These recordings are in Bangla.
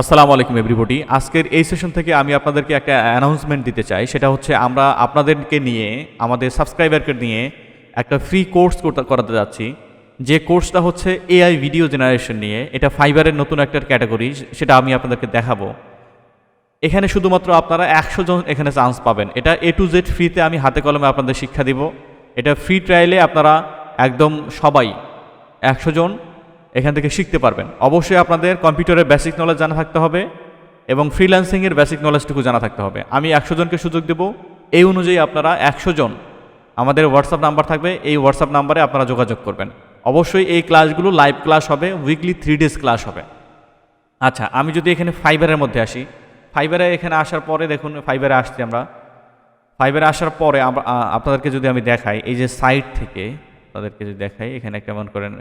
আসসালামু আলাইকুম এভরিবডি আজকের এই সেশন থেকে আমি আপনাদেরকে একটা অ্যানাউন্সমেন্ট দিতে চাই। সেটা হচ্ছে আমরা আপনাদেরকে নিয়ে, আমাদের সাবস্ক্রাইবারকে নিয়ে একটা ফ্রি কোর্স করাতে যাচ্ছি। যে কোর্সটা হচ্ছে এআই ভিডিও জেনারেশন নিয়ে। এটা ফাইবারের নতুন একটা ক্যাটাগরি সেটা আমি আপনাদেরকে দেখাবো। এখানে শুধুমাত্র আপনারা একশো জন এখানে চান্স পাবেন। এটা এ টু জেড ফ্রিতে আমি হাতে কলমে আপনাদের শিক্ষা দিব। এটা ফ্রি ট্রায়ালে আপনারা একদম সবাই, একশো জন এখান থেকে শিখতে পারবেন। অবশ্যই আপনাদের কম্পিউটারের বেসিক নলেজ জানা থাকতে হবে এবং ফ্রিল্যান্সিংয়ের বেসিক নলেজটুকু জানা থাকতে হবে। আমি একশো জনকে সুযোগ দেব। এই অনুযায়ী আপনারা একশো জন, আমাদের হোয়াটসঅ্যাপ নাম্বার থাকবে, এই হোয়াটসঅ্যাপ নাম্বারে আপনারা যোগাযোগ করবেন। অবশ্যই এই ক্লাসগুলো লাইভ ক্লাস হবে উইকলি থ্রি ডেজ ক্লাস হবে। আচ্ছা আমি যদি এখানে ফাইবারের মধ্যে আসি ফাইবারে এখানে আসার পরে দেখুন ফাইবারে আসছি আমরা। ফাইবারে আসার পরে আপনাদেরকে যদি আমি দেখাই, এই যে সাইট থেকে, তাদেরকে যদি দেখাই, এখানে কেমন করেন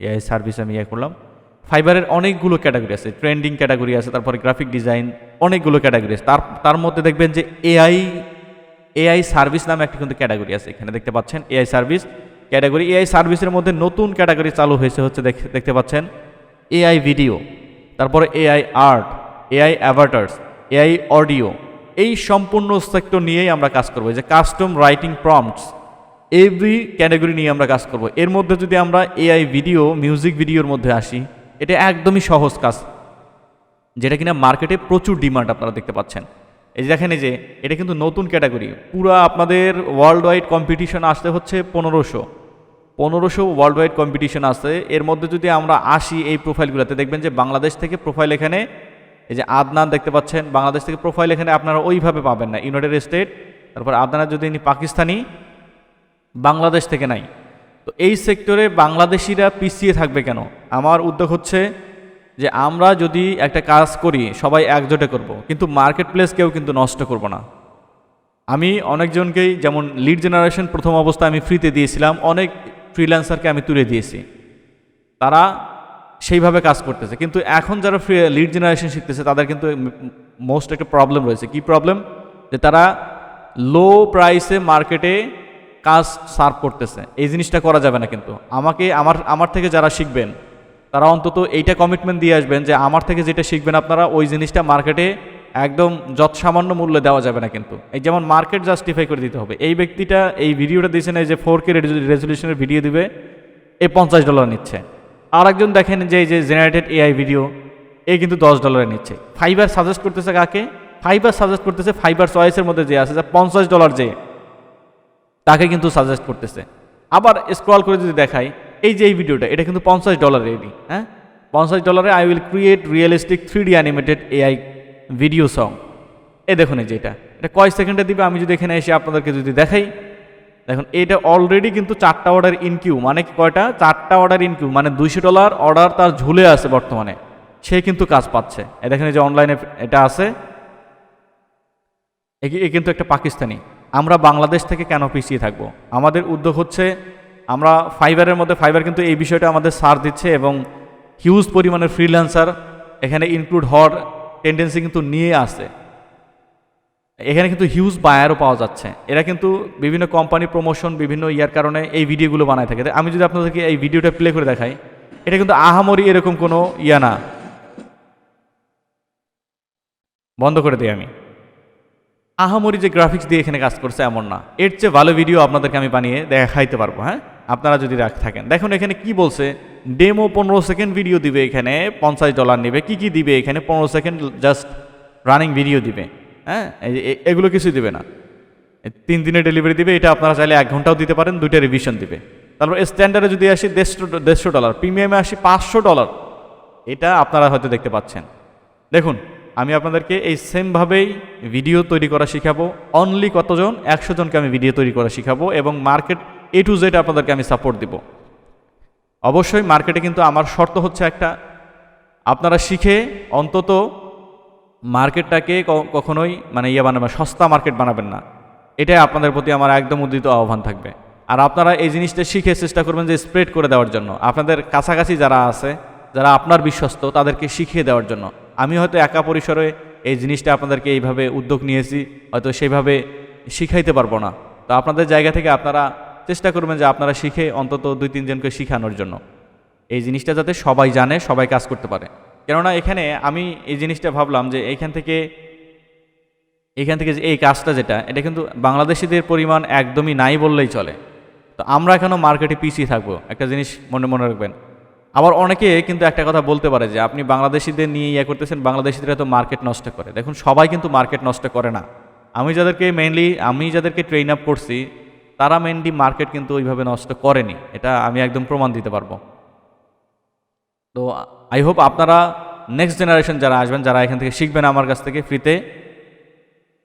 এআই সার্ভিস আমি ইয়ে করলাম। ফাইবারের অনেকগুলো ক্যাটাগরি আছে ট্রেন্ডিং ক্যাটাগরি আছে, তারপরে গ্রাফিক ডিজাইন অনেকগুলো ক্যাটাগরি আছে। তার তার মধ্যে দেখবেন যে এআই এআই সার্ভিস নামে একটা কিন্তু ক্যাটাগরি আছে। এখানে দেখতে পাচ্ছেন এআই সার্ভিস ক্যাটাগরি এআই সার্ভিসের মধ্যে নতুন ক্যাটাগরি চালু হয়েছে হচ্ছে দেখ- দেখতে পাচ্ছেন এআই ভিডিও তারপরে AI art AI avatars AI audio এই সম্পূর্ণ সেক্টর নিয়েই আমরা কাজ করব। যে custom writing prompts every category নিয়ে আমরা কাজ করব। এর মধ্যে যদি আমরা এআই ভিডিও মিউজিক ভিডিওর মধ্যে আসি, এটা একদমই সহজ কাজ, যেটা কিনা মার্কেটে প্রচুর ডিমান্ড আপনারা দেখতে পাচ্ছেন। এই যে দেখেন এই যে, এটা কিন্তু নতুন ক্যাটাগরি পুরো আপনাদের ওয়ার্ল্ড ওয়াইড কম্পিটিশন আসতে হচ্ছে পনেরোশো। পনেরোশো ওয়ার্ল্ড ওয়াইড কম্পিটিশন আছে এর মধ্যে যদি আমরা আসি এই প্রোফাইলগুলোতে দেখবেন যে বাংলাদেশ থেকে প্রোফাইল এখানে, এই যে আদনান দেখতে পাচ্ছেন, বাংলাদেশ থেকে প্রোফাইল এখানে আপনারা ওইভাবে পাবেন না। ইউনাইটেড স্টেট তারপর আদনান যদি পাকিস্তানি বাংলাদেশ থেকে নাই। তো এই সেক্টরে বাংলাদেশিরা পিছিয়ে থাকবে কেন? আমার উদ্যোগ হচ্ছে যে আমরা যদি একটা কাজ করি, সবাই একজোটে করব। কিন্তু মার্কেট প্লেস কেউ কিন্তু নষ্ট করব না। আমি অনেকজনকেই, যেমন লিড জেনারেশন প্রথম অবস্থায় আমি ফ্রিতে দিয়েছিলাম, অনেক ফ্রিল্যান্সারকে আমি তুলে দিয়েছি। তারা সেইভাবে কাজ করতেছে। কিন্তু এখন যারা ফ্রি লিড জেনারেশন শিখতেছে, তাদের কিন্তু মোস্ট একটা প্রবলেম রয়েছে। কি প্রবলেম যে তারা লো প্রাইসে মার্কেটে কাজ সার্ভ করতেছে। এই জিনিসটা করা যাবে না কিন্তু। আমাকে, আমার আমার থেকে যারা শিখবেন, তারা অন্তত এইটা কমিটমেন্ট দিয়ে আসবেন যে আমার থেকে যেটা শিখবেন আপনারা, ওই জিনিসটা মার্কেটে একদম যৎ সামান্য মূল্যে দেওয়া যাবে না কিন্তু। এই যেমন মার্কেট জাস্টিফাই করে দিতে হবে। এই ব্যক্তিটা এই ভিডিওটা দিয়েছেন এই যে ফোর কে রেজলিউশনের ভিডিও দিবে, এ পঞ্চাশ ডলার নিচ্ছে। আর একজন দেখেন যে, এই যে জেনারেটেড এআই ভিডিও এ কিন্তু দশ ডলারে নিচ্ছে। ফাইবার সাজেস্ট করতেছে কাকে? ফাইবার সাজেস্ট করতেছে ফাইবার চয়েসের মধ্যে যে আছে, যে পঞ্চাশ ডলার যে তাকে কিন্তু সাজেস্ট করতেছে। আবার স্ক্রল করে যদি দেখাই, এই যে এই ভিডিওটা, এটা কিন্তু পঞ্চাশ ডলার রেডি হ্যাঁ? পঞ্চাশ ডলারে I will create realistic three D animated AI video song এ দেখুন এই যে এটা। এটা কয় সেকেন্ডে দিবে? আমি যদি এখানে এসে আপনাদেরকে যদি দেখাই, দেখুন, এটা অলরেডি কিন্তু চারটা অর্ডার ইনকিউ মানে কয়টা? চারটা অর্ডার ইনকিউ মানে দুইশো ডলার অর্ডার তার ঝুলে আছে বর্তমানে। সে কিন্তু কাজ পাচ্ছে। দেখেন এই যে অনলাইনে এটা আছে। এ কিন্তু একটা পাকিস্তানি। আমরা বাংলাদেশ থেকে কেন পিছিয়ে থাকব? আমাদের উদ্যোগ হচ্ছে, আমরা ফাইবারের মধ্যে, ফাইবার কিন্তু এই বিষয়টা আমাদের সার দিচ্ছে এবং হিউজ পরিমাণের ফ্রিল্যান্সার এখানে ইনক্লুড হওয়ার টেন্ডেন্সি কিন্তু নিয়ে আসে এখানে কিন্তু হিউজ বায়ারও পাওয়া যাচ্ছে। এরা কিন্তু বিভিন্ন কোম্পানি প্রমোশন বিভিন্ন ইয়ার কারণে এই ভিডিওগুলো বানায় থাকে। আমি যদি আপনাদেরকে এই ভিডিওটা প্লে করে দেখাই, এটা কিন্তু আহামরি এরকম কোনো ইয়া না। বন্ধ করে দিই আমি। আহামরি যে গ্রাফিক্স দিয়ে এখানে কাজ করছে এমন না। এর চেয়ে ভালো ভিডিও আপনাদেরকে আমি বানিয়ে দেখাইতে পারব হ্যাঁ? আপনারা যদি রাখ থাকেন। দেখুন এখানে কি বলছে? ডেমো পনেরো সেকেন্ড ভিডিও দিবে এখানে, পঞ্চাশ ডলার নেবে। কি কি দিবে এখানে? পনেরো সেকেন্ড জাস্ট রানিং ভিডিও দিবে হ্যাঁ? এগুলো কিছুই দিবে না। তিন দিনের ডেলিভারি দিবে, এটা আপনারা চাইলে এক ঘন্টাও দিতে পারেন, দুইটা রিভিশন দিবে। তারপর স্ট্যান্ডার্ডে যদি আসি, দেড়শো দেড়শো ডলার প্রিমিয়ামে আসি, পাঁচশো ডলার এটা আপনারা হয়তো দেখতে পাচ্ছেন। দেখুন আমি আপনাদেরকে এই সেমভাবেই ভিডিও তৈরি করা শিখাবো। অনলি কতজন? একশো জনকে আমি ভিডিও তৈরি করা শিখাবো এবং মার্কেট এ টু জেড আপনাদেরকে আমি সাপোর্ট দিব। অবশ্যই মার্কেটে কিন্তু আমার শর্ত হচ্ছে একটা। আপনারা শিখে অন্তত মার্কেটটাকে কখনোই মানে ইয়ে বানাবেন সস্তা মার্কেট বানাবেন না। এটাই আপনাদের প্রতি আমার একদম উদ্দিত আহ্বান থাকবে। আর আপনারা এই জিনিসটা শিখে চেষ্টা করবেন যে স্প্রেড করে দেওয়ার জন্য। আপনাদের কাছাকাছি যারা আছে, যারা আপনার বিশ্বস্ত, তাদেরকে শিখিয়ে দেওয়ার জন্য। আমি হয়তো একা পরিসরে এই জিনিসটা আপনাদেরকে এইভাবে উদ্যোগ নিয়েছি, হয়তো সেইভাবে শিখাইতে পারব না। তো আপনাদের জায়গা থেকে আপনারা চেষ্টা করবেন যে আপনারা শিখে অন্তত দুই তিনজনকে শিখানোর জন্য। এই জিনিসটা যাতে সবাই জানে, সবাই কাজ করতে পারে। কেননা এখানে আমি এই জিনিসটা ভাবলাম যে এইখান থেকে এখান থেকে যে এই কাজটা যেটা, এটা কিন্তু বাংলাদেশিদের পরিমাণ একদমই নাই বললেই চলে। তো আমরা এখনও মার্কেটে পিছিয়ে থাকব? একটা জিনিস মনে মনে রাখবেন। আবার অনেকে কিন্তু একটা কথা বলতে পারে যে, আপনি বাংলাদেশিদের নিয়ে ইয়ে করতেছেন, বাংলাদেশিদের তো মার্কেট নষ্ট করে। দেখুন, সবাই কিন্তু মার্কেট নষ্ট করে না। আমি যাদেরকে মেনলি আমি যাদেরকে ট্রেন আপ করছি, তারা মেনলি মার্কেট কিন্তু ওইভাবে নষ্ট করেনি। এটা আমি একদম প্রমাণ দিতে পারব। তো আই হোপ আপনারা নেক্সট জেনারেশন যারা আসবেন, যারা এখান থেকে শিখবেন আমার কাছ থেকে ফ্রিতে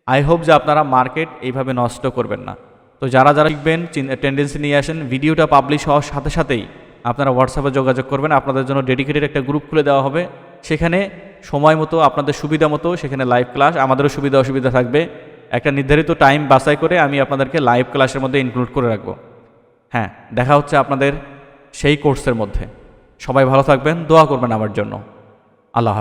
আই হোপ যে আপনারা মার্কেট এইভাবে নষ্ট করবেন না। তো যারা যারা শিখবেন টেন্ডেন্সি নিয়ে আসেন ভিডিওটা পাবলিশ হওয়ার সাথে সাথেই আপনারা হোয়াটসঅ্যাপে যোগাযোগ করবেন। আপনাদের জন্য ডেডিকেটেড একটা গ্রুপ খুলে দেওয়া হবে। সেখানে সময় মতো, আপনাদের সুবিধা মতো, সেখানে লাইভ ক্লাস আমাদেরও সুবিধা অসুবিধা থাকবে। একটা নির্ধারিত টাইম বাছাই করে আমি আপনাদেরকে লাইভ ক্লাসের মধ্যে ইনক্লুড করে রাখব। হ্যাঁ দেখা হচ্ছে আপনাদের সেই কোর্সের মধ্যে। সবাই ভালো থাকবেন, দোয়া করবেন আমার জন্য। আল্লাহ।